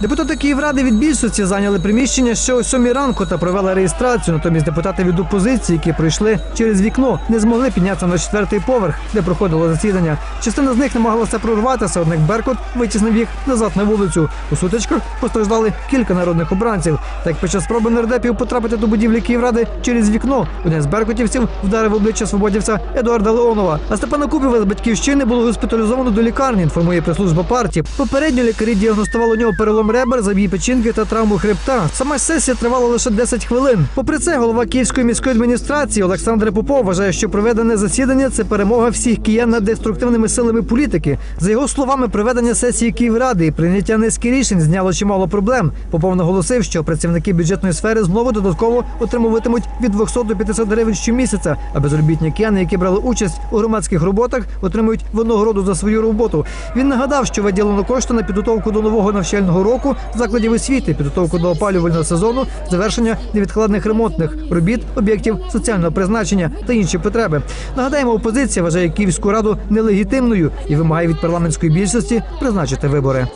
Депутати Київради від більшості зайняли приміщення ще о сьомій ранку та провели реєстрацію. Натомість депутати від опозиції, які прийшли через вікно, не змогли піднятися на четвертий поверх, де проходило засідання. Частина з них намагалася прорватися, однак Беркут витіснив їх назад на вулицю. У сутичках постраждали кілька народних обранців. Так під час спроби нардепів потрапити до будівлі Київради через вікно. Один з беркутівців вдарив обличчя свободівця Едуарда Леонова. А Степана Кубєва з батьківщини було госпіталізовано до лікарні. Інформує прес-служба партії. Попередньо лікарі діагностували у нього перелом ребер, забій печінки та травму хребта. Сама сесія тривала лише 10 хвилин. Попри це, голова Київської міської адміністрації Олександр Попов вважає, що проведене засідання це перемога всіх киян над деструктивними силами політики. За його словами, проведення сесії Київради і прийняття низки рішень зняло чимало проблем. Попов наголосив, що працівники бюджетної сфери знову додатково отримуватимуть від 200 до 500 гривень щомісяця, а безробітні кияни, які брали участь у громадських роботах, отримують винагороду за свою роботу. Він нагадав, що виділено кошти на підготовку до нового навчального року закладів освіти, підготовку до опалювального сезону, завершення невідкладних ремонтних робіт, об'єктів соціального призначення та інші потреби. Нагадаємо, опозиція вважає Київську раду нелегітимною і вимагає від парламентської більшості призначити вибори.